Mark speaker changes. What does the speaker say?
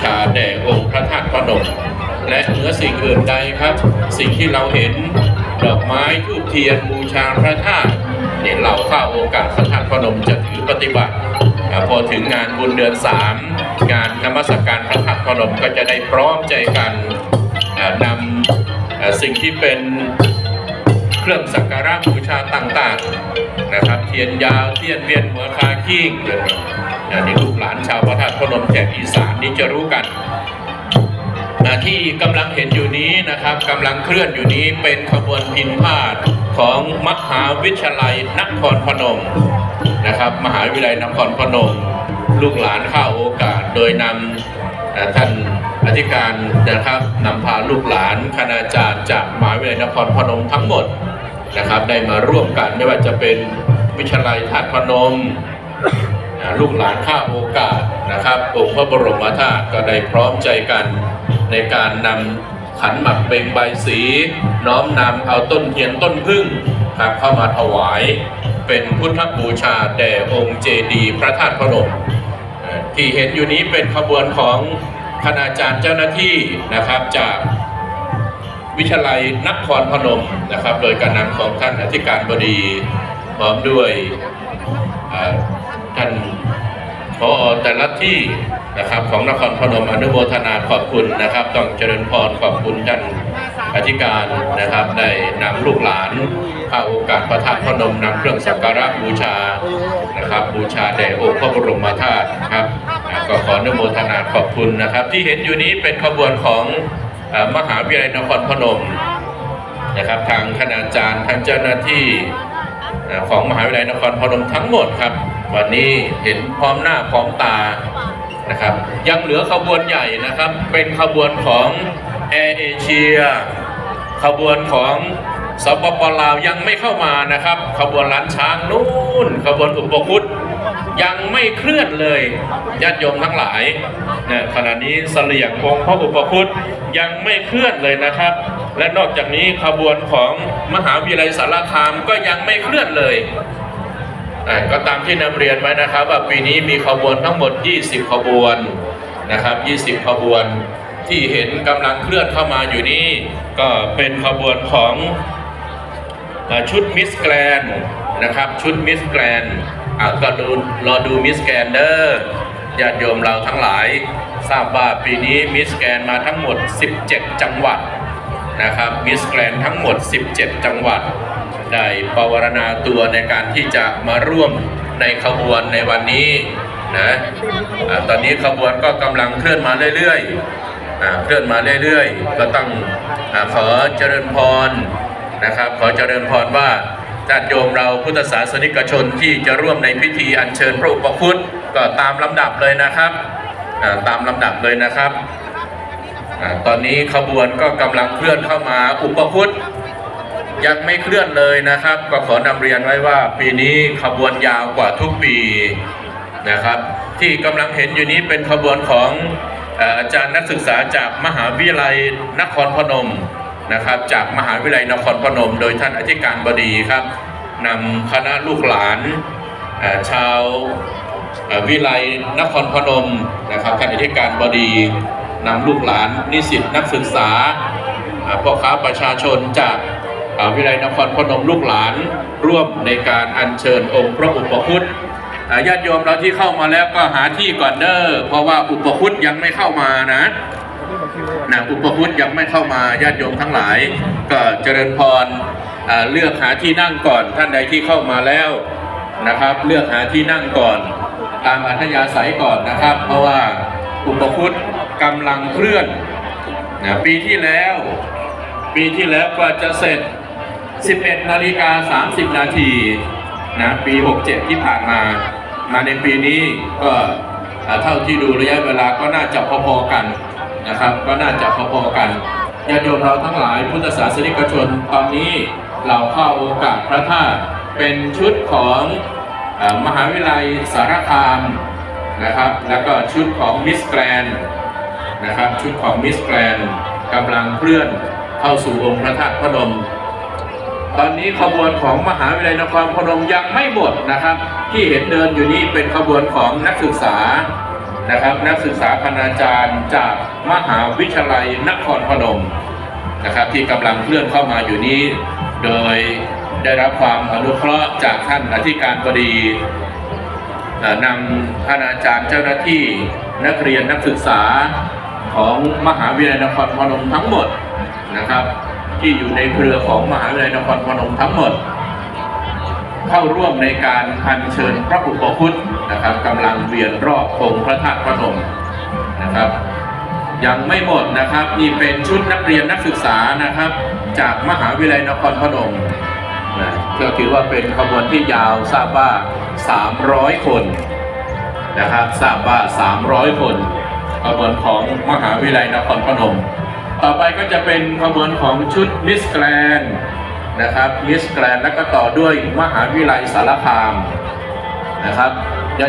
Speaker 1: ชาแด่องค์พระธาตุพนมและเหนือสิ่งอื่นใดครับ สิ่งที่เราเห็นดอกไม้ทูบเทียนบูชาพระธาตุเนี่ยเราเข้าโอกาสพระธาตุพนมจะถือปฏิบัติ พอถึงงานบุญเดือนสามงานนมัสการพระธาตุพนมก็จะได้พร้อมใจกันนำสิ่งที่เป็นเครื่องสักการะบูชาต่างๆนะครับเทียนยาวเทียนเวียนหัวคาขี้งอัน นี้ลูกหลานชาวพระธาตุพนมแถบอีสานนี่จะรู้กันอ่าที่กำลังเห็นอยู่นี้นะครับกำลังเคลื่อนอยู่นี้เป็นขบวนพินพาดของมหาวิทยาลัยนครพนมนะครับ มหาวิทยาลัยนครพนม ลูกหลานเข้าโอกาสโดยนำท่านอธิการนะครับนำพาลูกหลานคณาจารย์จากมหาวิทยาลัยนครพนมทั้งหมดนะครับ ได้มาร่วมกันไม่ว่าจะเป็นวิทยาลัยธาตุพนม ลูกหลานข้าโอกาสนะครับองค์พระบรมธาตุก็ได้พร้อมใจกันในการนำขันหมักเบงใบสี น้อมนำเอาต้นเทียนต้นพึ่งครับเข้ามาถวาย เป็นพุทธบูชาแด่องค์เจดีย์พระธาตุพนมที่เห็นอยู่นี้เป็นขบวนของคณาจารย์เจ้าหน้าที่นะครับจากวิทยาลัยนครพนมนะครับ โดยการนำของท่านอธิการบดีพร้อมด้วย พอแต่ละที่นะครับของนครพนมอนุโมทนาขอบคุณนะครับ ต้องเจริญพรขอบคุณท่านอธิการนะครับได้นำลูกหลานเข้าโอกาสพระธาตุพนมนำเครื่องสักการะบูชานะครับ บูชาแด่องค์พระบรมธาตุครับก็ขออนุโมทนาขอบคุณนะครับ ที่เห็นอยู่นี้เป็นขบวนของมหาวิทยาลัยนครพนมนะครับ ทางคณาจารย์ทางเจ้าหน้าที่ของมหาวิทยาลัยนครพนมทั้งหมดครับ วันนี้เห็นพร้อมหน้าพร้อมตานะครับ ยังเหลือขบวนใหญ่นะครับ เป็นขบวนของแอร์เอเชียขบวนของสปปลาวยังไม่เข้ามานะครับ ขบวนล้านช้างนู่น ขบวนอุปคุตยังไม่เคลื่อนเลยญาติโยมทั้งหลายเนี่ยขณะนี้เสลียงองค์พระอุปคุตยังไม่เคลื่อนเลยนะครับ และนอกจากนี้ขบวนของมหาวิทยาลัยสารคามก็ยังไม่เคลื่อนเลย ก็ตามที่นำเรียนไว้นะครับว่าปีนี้มีขบวนทั้งหมด 20 ขบวนนะครับ 20 ขบวนที่เห็นกำลังเคลื่อนเข้ามาอยู่นี้ก็เป็นขบวนของชุดมิสแกรนนะครับชุดมิสแกรนก็ดูรอดูมิสแกรนเดอร์ญาติโยมเราทั้งหลาย ทราบว่าปีนี้มิสแกรนมาทั้งหมด 17 จังหวัดนะครับมิสแกรนทั้งหมด 17 จังหวัด ได้ปวารณาตัวในการที่จะมาร่วมในขบวนในวันนี้นะอ่าตอนนี้ขบวนก็กำลังเคลื่อนมาเรื่อยๆเคลื่อนมาเรื่อยๆ ก็ต้องอขอเจริญพรนะครับ ขอเจริญพรว่าญาติโยมเราพุทธศาสนิกชนที่จะร่วมในพิธีอัญเชิญพระอุปคุตก็ตามลำดับเลยนะครับตามลำดับเลยนะครับอตอนนี้ขบวนก็กำลังเคลื่อนเข้ามาอุปคุต ยังไม่เคลื่อนเลยนะครับ ก็ขอนำเรียนไว้ว่าปีนี้ขบวนยาวกว่าทุกปีนะครับ ที่กำลังเห็นอยู่นี้เป็นขบวนของอาจารย์นักศึกษาจากมหาวิทยาลัยนครพนมนะครับ จากมหาวิทยาลัยนครพนม โดยท่านอธิการบดีครับนำคณะลูกหลานชาววิไลนครพนมนะครับท่านอธิการบดีนำลูกหลานนิสิตนักศึกษาพ่อค้าประชาชนจาก เอ่อวิไลนครพนมลูกหลานร่วมในการอัญเชิญองค์พระอุปคุตญาติโยมเราที่เข้ามาแล้วก็หาที่ก่อนเด้อเพราะว่าอุปคุตยังไม่เข้ามานะนะอุปคุตยังไม่เข้ามาญาติโยมทั้งหลาย ก็เจริญพรเอ่อเลือกหาที่นั่งก่อนท่านใดที่เข้ามาแล้วนะครับ เลือกหาที่นั่งก่อน ตามอัธยาศัยก่อนนะครับ เพราะว่าอุปคุตกำลังเคลื่อนนะปีที่แล้ว ปีที่แล้วกว่าจะเสร็จ 11นาฬิกา30 นาทีนะปี 67 ที่ผ่านมา มาในปีนี้ก็เท่าที่ดูระยะเวลาก็น่าจะพอๆกันนะครับ ก็น่าจะพอๆกันญาติโยมเราทั้งหลายพุทธศาสนิกชนตอนนี้เราเข้าโอกาสพระธาตุเป็นชุดของอมหาวิทยาลัยสารคามนะครับ แล้วก็ชุดของมิสแกรนนะครับชุดของมิสแกรนกำลังเคลื่อนเข้าสู่องค์พระธาตุพนม ตอนนี้ขบวนของมหาวิทยาลัยนครพนมยังไม่หมดนะครับ ที่เห็นเดินอยู่นี้เป็นขบวนของนักศึกษานะครับนักศึกษาคณาจารย์จากมหาวิทยาลัยนครพนมนะครับที่กำลังเคลื่อนเข้ามาอยู่นี้ โดยได้รับความอนุเคราะห์จากท่านอธิการบดีเอ่อนำคณาจารย์เจ้าหน้าที่นักเรียนนักศึกษาของมหาวิทยาลัยนครพนมทั้งหมดนะครับ ที่อยู่ในเครือของมหาวิทยาลัยนครพนมทั้งหมด เข้าร่วมในการอัญเชิญพระอุปคุตนะครับกำลังเวียนรอบองค์พระธาตุพนมนะครับ ยังไม่หมดนะครับนี่เป็นชุดนักเรียนนักศึกษานะครับ จากมหาวิทยาลัยนครพนมนะก็ถือว่าเป็นขบวนที่ยาวทราบว่า 300 คนนะครับทราบว่า 300 คนขบวนของมหาวิทยาลัยนครพนม ต่อไปก็จะเป็นขบวนของชุดมิสแกรนนะครับมิสแกรนแล้วก็ต่อด้วยมหาวิทยาลัยสารคามนะครับญา